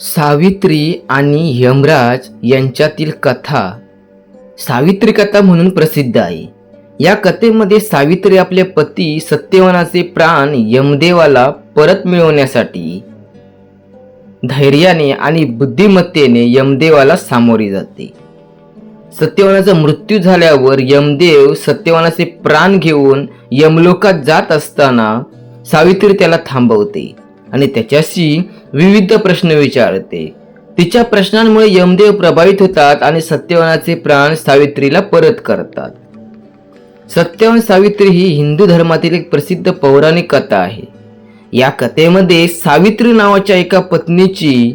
सावित्री आणि यमराज यांच्यातील कथा. सावित्री कथा म्हणून प्रसिद्ध आहे. या कथेमध्ये सावित्री आपले पती सत्यवानाचे प्राण यमदेवाला परत मिळवण्यासाठी धैर्याने आणि बुद्धिमत्तेने यमदेवाला सामोरी जाते. सत्यवानाचा मृत्यू झाल्यावर यमदेव सत्यवानाचे प्राण घेऊन यमलोकात जात असताना सावित्री त्याला थांबवते आणि त्याच्याशी विविध प्रश्न विचारते. तिच्या प्रश्नांमुळे यमदेव प्रभावित होतात आणि सत्यवानाचे प्राण सावित्रीला परत करतात. सत्यवान सावित्री ही हिंदू धर्मातील एक प्रसिद्ध पौराणिक कथा आहे. या कथेमध्ये सावित्री नावाच्या एका पत्नीची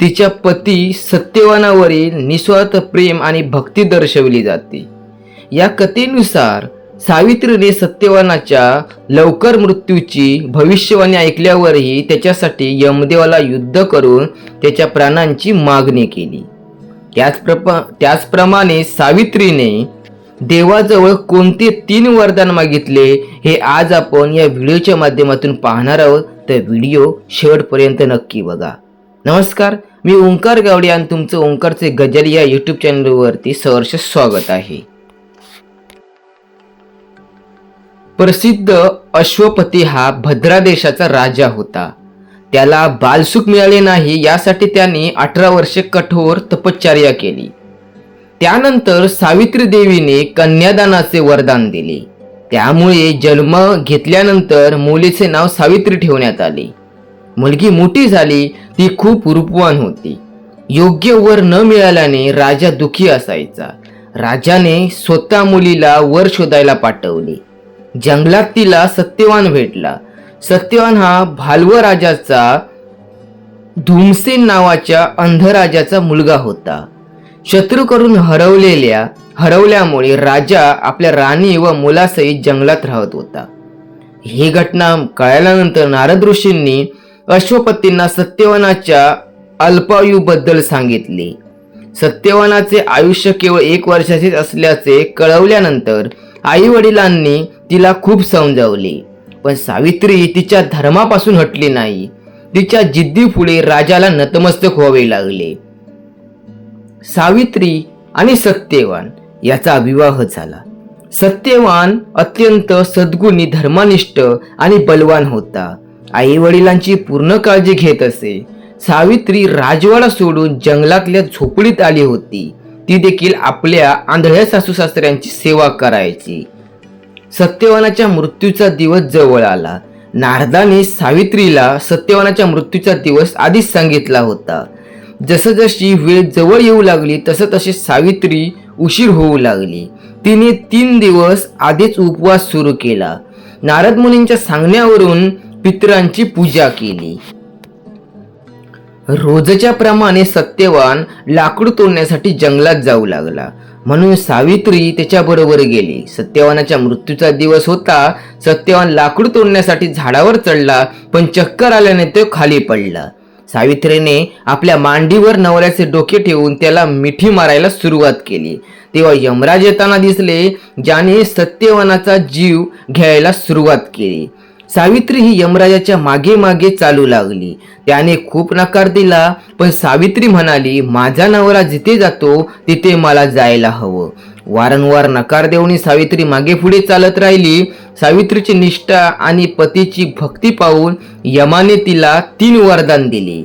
तिच्या पती सत्यवानावरील निस्वार्थ प्रेम आणि भक्ती दर्शवली जाते. या कथेनुसार सावित्रीने सत्यवानाच्या लवकर मृत्यूची भविष्यवाणी ऐकल्यावरही त्याच्यासाठी यमदेवाला युद्ध करून त्याच्या प्राणांची मागणी केली. त्याचप्रप त्याचप्रमाणे सावित्रीने देवाजवळ कोणते तीन वरदान मागितले हे आज आपण या व्हिडिओच्या माध्यमातून पाहणार आहोत. तर व्हिडिओ शेवटपर्यंत नक्की बघा. नमस्कार मी ओंकार गावडे आणि तुमचं ओंकारचे गजल या यूट्यूब चॅनलवरती सहर्ष स्वागत आहे. प्रसिद्ध अश्वपती हा भद्रा देशाचा राजा होता. त्याला बालसुख मिळाले नाही यासाठी त्यांनी अठरा वर्षे कठोर तपश्चर्या केली. त्यानंतर सावित्री देवीने कन्यादानाचे वरदान दिले. त्यामुळे जन्म घेतल्यानंतर मुलीचे नाव सावित्री ठेवण्यात आले. मुलगी मोठी झाली ती खूप रूपवान होती. योग्य वर न मिळाल्याने राजा दुखी असायचा. राजाने स्वतः मुलीला वर शोधायला पाठवले. जंगलात तिला सत्यवान भेटला. सत्यवान हा भालव राजाचा धूमसेन नावाच्या अंधराजाचा मुलगा होता. शत्रू करून हरवलेल्या हरवल्यामुळे राजा आपल्या राणी व मुलासहित जंगलात राहत होता. ही घटना कळल्यानंतर नारद ऋषींनी अश्वपतींना सत्यवानाच्या अल्पायुबद्दल सांगितले. सत्यवानाचे आयुष्य केवळ एक वर्षाचेच असल्याचे कळवल्यानंतर आई वडिलांनी तिला खूप समजावले. पण सावित्री तिच्या धर्मापासून हटली नाही. तिच्या जिद्दी पुढे राजाला नतमस्तक व्हावे लागले. सावित्री आणि सत्यवान याचा विवाह झाला. सत्यवान अत्यंत सद्गुणी धर्मनिष्ठ आणि बलवान होता. आई वडिलांची पूर्ण काळजी घेत असे. सावित्री राजवाडा सोडून जंगलातल्या झोपडीत आली होती. ती देखील आपल्या आंधळ्या सासू सासऱ्यांची सेवा करायची. सत्यवानाच्या मृत्यूचा दिवस जवळ आला. नारदाने सावित्रीला सत्यवानाच्या मृत्यूचा दिवस आधीच सांगितला होता. जसजशी वेळ जवळ येऊ लागली तसं तशी सावित्री उशीर होऊ लागली. तिने तीन दिवस आधीच उपवास सुरू केला. नारद मुनींच्या सांगण्यावरून पितरांची पूजा केली. रोजच्या प्रमाणे सत्यवान लाकूड तोडण्यासाठी जंगलात जाऊ लागला. म्हणून सावित्री त्याच्याबरोबर गेली. सत्यवानाच्या मृत्यूचा दिवस होता. सत्यवान लाकूड तोडण्यासाठी झाडावर चढला पण चक्कर आल्याने तो खाली पडला. सावित्रीने आपल्या मांडीवर नवऱ्याचे डोके ठेवून त्याला मिठी मारायला सुरुवात केली. तेव्हा यमराज येताना दिसले ज्याने सत्यवानाचा जीव घ्यायला सुरुवात केली. सावित्री ही यमराजाच्या मागे मागे चालू लागली. त्याने खूप नकार दिला पण सावित्री म्हणाली माझा नवरा जिथे जातो तिथे मला जायला हवं. वारंवार नकार देऊन सावित्री मागे पुढे चालत राहिली. सावित्रीची निष्ठा आणि पतीची भक्ती पाहून यमाने तिला तीन वरदान दिले.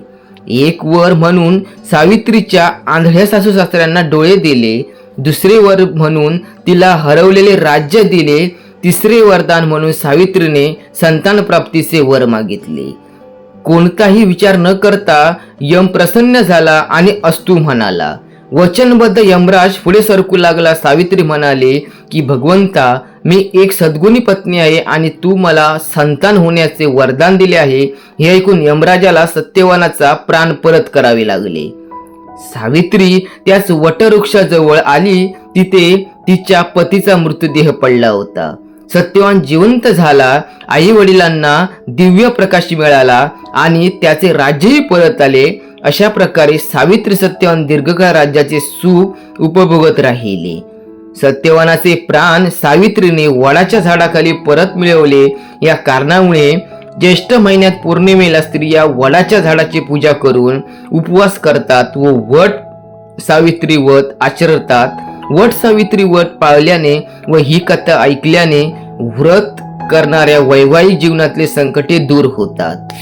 एक वर म्हणून सावित्रीच्या आंधळ्या सासू सासऱ्यांना डोळे दिले. दुसरे वर म्हणून तिला हरवलेले राज्य दिले. तिसरे वरदान म्हणून सावित्रीने संतान प्राप्तीचे वर मागितले. कोणताही विचार न करता यम प्रसन्न झाला आणि अस्तू म्हणाला वचनबद्ध यमराज पुढे सरकू लागला. सावित्री म्हणाले की भगवंता मी एक सद्गुणी पत्नी आहे आणि तू मला संतान होण्याचे वरदान दिले आहे. हे ऐकून यमराजाला सत्यवानाचा प्राण परत करावे लागले. सावित्री त्याच वटवृक्षाजवळ आली तिथे तिच्या पतीचा मृतदेह पडला होता. सत्यवान जिवंत झाला आई वडिलांना दिव्य प्रकाश मिळाला आणि त्याचे राज्यही परत आले अशा प्रकारे सावित्री सत्यवान दीर्घकाळ राज्याचे सुख उपभोगत राहिले. सत्यवानाचे प्राण सावित्रीने वडाच्या झाडाखाली परत मिळवले. या कारणामुळे ज्येष्ठ महिन्यात पौर्णिमेला स्त्रिया वडाच्या झाडाची पूजा करून उपवास करतात व वट सावित्री व्रत आचरतात. वट सावित्री वट पाळल्याने व ही कथा ऐकल्याने व्रत करणाऱ्या वैवाहिक जीवनातले संकटे दूर होतात.